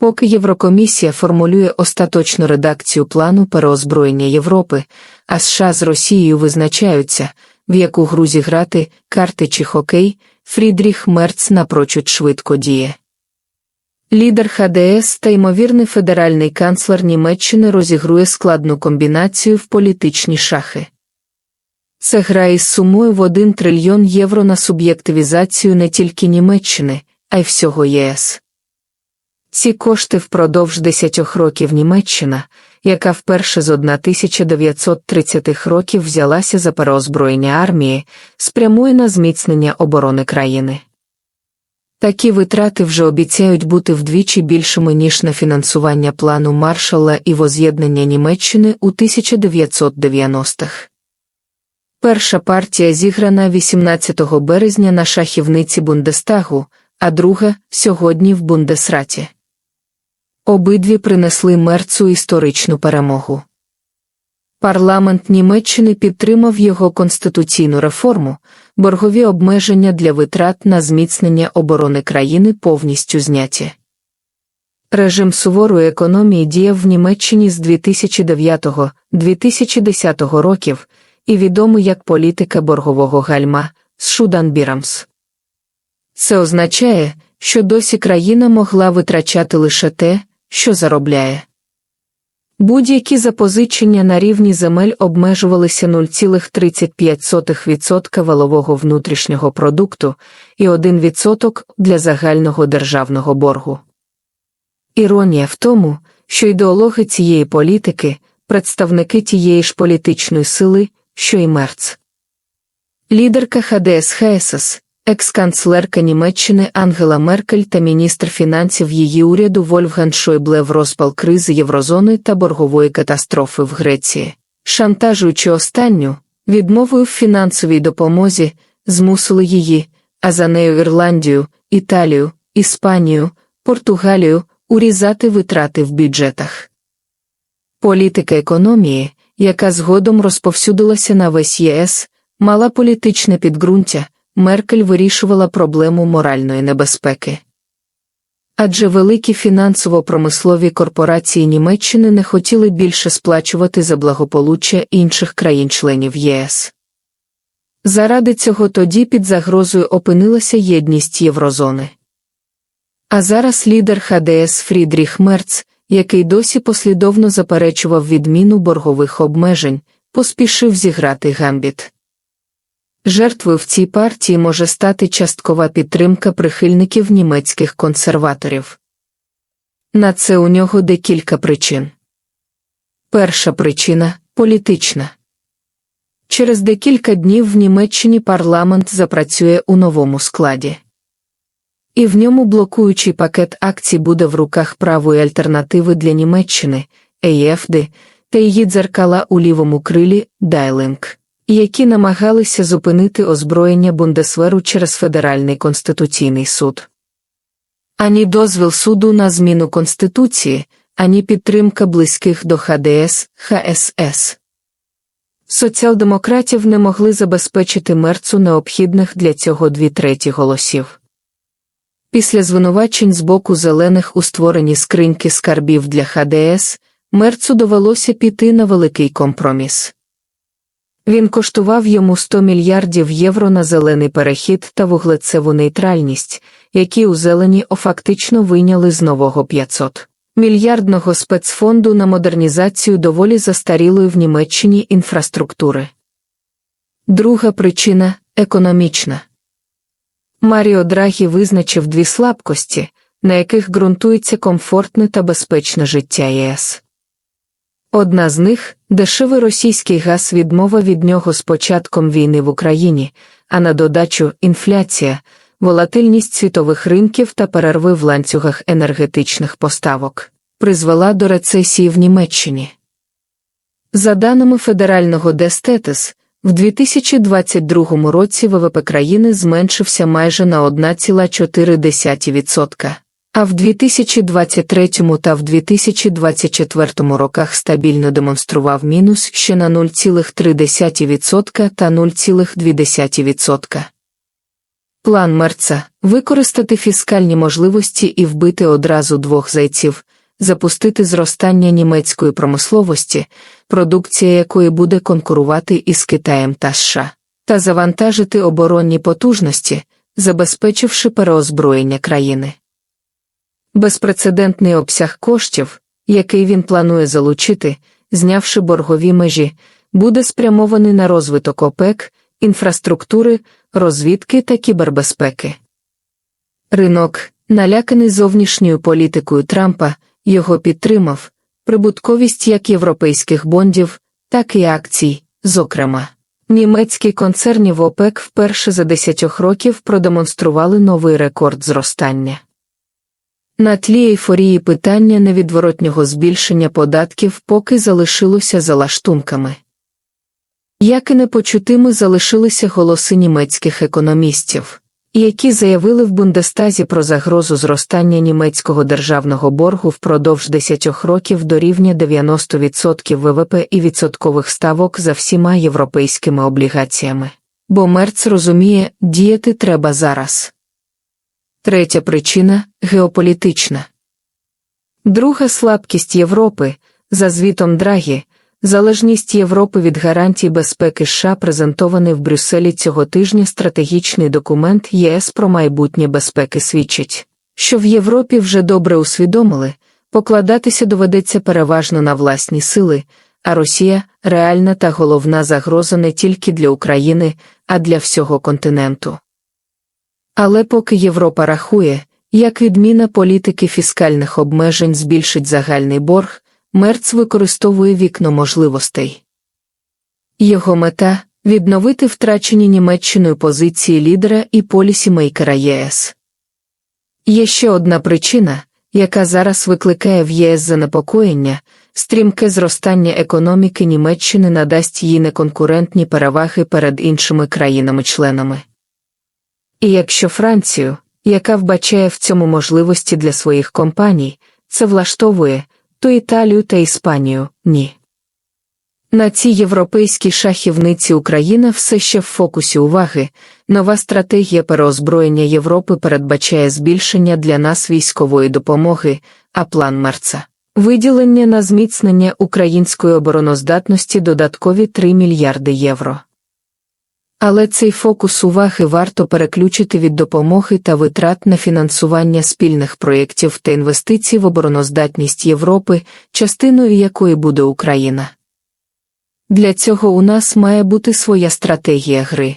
Поки Єврокомісія формулює остаточну редакцію плану переозброєння Європи, а США з Росією визначаються, в яку гру зіграти, карти чи хокей, Фрідріх Мерц напрочуд швидко діє. Лідер ХДС та ймовірний федеральний канцлер Німеччини розігрує складну комбінацію в політичні шахи. Це гра із сумою в 1 трильйон євро на суб'єктивізацію не тільки Німеччини, а й всього ЄС. Ці кошти впродовж 10 років Німеччина, яка вперше з 1930-х років взялася за переозброєння армії, спрямує на зміцнення оборони країни. Такі витрати вже обіцяють бути вдвічі більшими, ніж на фінансування плану маршала і воз'єднання Німеччини у 1990-х. Перша партія зіграна 18 березня на шахівниці Бундестагу, а друга сьогодні в Бундесраті. Обидві принесли мерцу історичну перемогу. Парламент Німеччини підтримав його конституційну реформу, боргові обмеження для витрат на зміцнення оборони країни повністю зняті. Режим суворої економії діяв в Німеччині з 2009-2010 років і відомий як політика боргового гальма Шуданбірамс. Це означає, що досі країна могла витрачати лише те, що заробляє. Будь-які запозичення на рівні земель обмежувалися 0,35% валового внутрішнього продукту і 1% для загального державного боргу. Іронія в тому, що ідеологи цієї політики, представники тієї ж політичної сили, що й Мерц. Лідерка ХДС ХСС, екс-канцлерка Німеччини Ангела Меркель та міністр фінансів її уряду Вольфган Шойбле в розпал кризи Єврозони та боргової катастрофи в Греції, шантажуючи останню, відмовою в фінансовій допомозі, змусили її, а за нею Ірландію, Італію, Іспанію, Португалію урізати витрати в бюджетах. Політика економії, яка згодом розповсюдилася на весь ЄС, мала політичне підґрунтя. Меркель вирішувала проблему моральної небезпеки. Адже великі фінансово-промислові корпорації Німеччини не хотіли більше сплачувати за благополуччя інших країн-членів ЄС. Заради цього тоді під загрозою опинилася єдність Єврозони. А зараз лідер ХДС Фрідріх Мерц, який досі послідовно заперечував відміну боргових обмежень, поспішив зіграти гамбіт. Жертвою в цій партії може стати часткова підтримка прихильників німецьких консерваторів. На це у нього декілька причин. Перша причина політична. Через декілька днів в Німеччині парламент запрацює у новому складі. І в ньому блокуючий пакет акцій буде в руках правої альтернативи для Німеччини, ЕЄФД, та її дзеркала у лівому крилі Дайлинг які намагалися зупинити озброєння Бундесверу через Федеральний конституційний суд. Ані дозвіл суду на зміну Конституції, ані підтримка близьких до ХДС, ХСС. Соціал-демократів не могли забезпечити мерцу необхідних для цього дві треті голосів. Після звинувачень з боку зелених у створенні скриньки скарбів для ХДС, мерцу довелося піти на великий компроміс. Він коштував йому 100 мільярдів євро на зелений перехід та вуглецеву нейтральність, які у зелені фактично вийняли з нового 500 мільярдного спецфонду на модернізацію доволі застарілої в Німеччині інфраструктури. Друга причина економічна. Маріо Драгі визначив дві слабкості, на яких ґрунтується комфортне та безпечне життя ЄС. Одна з них дешевий російський газ відмова від нього з початком війни в Україні, а на додачу інфляція, волатильність світових ринків та перерви в ланцюгах енергетичних поставок призвела до рецесії в Німеччині. За даними федерального Дестетес, в 2022 році ВВП країни зменшився майже на 1,4%. А в 2023 та в 2024 роках стабільно демонстрував мінус ще на 0,3% та 0,2%. План Мерца використати фіскальні можливості і вбити одразу двох зайців, запустити зростання німецької промисловості, продукція якої буде конкурувати із Китаєм та США, та завантажити оборонні потужності, забезпечивши переозброєння країни. Безпрецедентний обсяг коштів, який він планує залучити, знявши боргові межі, буде спрямований на розвиток ОПЕК, інфраструктури, розвідки та кібербезпеки. Ринок, наляканий зовнішньою політикою Трампа, його підтримав, прибутковість як європейських бондів, так і акцій, зокрема. Німецькі концерні в ОПЕК вперше за десятьох років продемонстрували новий рекорд зростання. На тлі ейфорії питання невідворотнього збільшення податків поки залишилося за лаштунками. Як і непочутими залишилися голоси німецьких економістів, які заявили в Бундестазі про загрозу зростання німецького державного боргу впродовж 10 років до рівня 90% ВВП і відсоткових ставок за всіма європейськими облігаціями. Бо Мерц розуміє, діяти треба зараз. Третя причина геополітична. Друга слабкість Європи, за звітом Драгі, залежність Європи від гарантій безпеки США презентований в Брюсселі цього тижня стратегічний документ ЄС про майбутнє безпеки свідчить, що в Європі вже добре усвідомили, покладатися доведеться переважно на власні сили, а Росія реальна та головна загроза не тільки для України, а для всього континенту. Але поки Європа рахує, як відміна політики фіскальних обмежень збільшить загальний борг, Мерц використовує вікно можливостей. Його мета відновити втрачені Німеччиною позиції лідера і полісімейкера ЄС. Є ще одна причина, яка зараз викликає в ЄС занепокоєння стрімке зростання економіки Німеччини надасть їй неконкурентні переваги перед іншими країнами-членами. І якщо Францію, яка вбачає в цьому можливості для своїх компаній, це влаштовує, то Італію та Іспанію ні. На цій європейській шахівниці Україна все ще в фокусі уваги. Нова стратегія переозброєння Європи передбачає збільшення для нас військової допомоги, а план Мерца виділення на зміцнення української обороноздатності додаткові 3 мільярди євро. Але цей фокус уваги варто переключити від допомоги та витрат на фінансування спільних проєктів та інвестицій в обороноздатність Європи, частиною якої буде Україна. Для цього у нас має бути своя стратегія гри.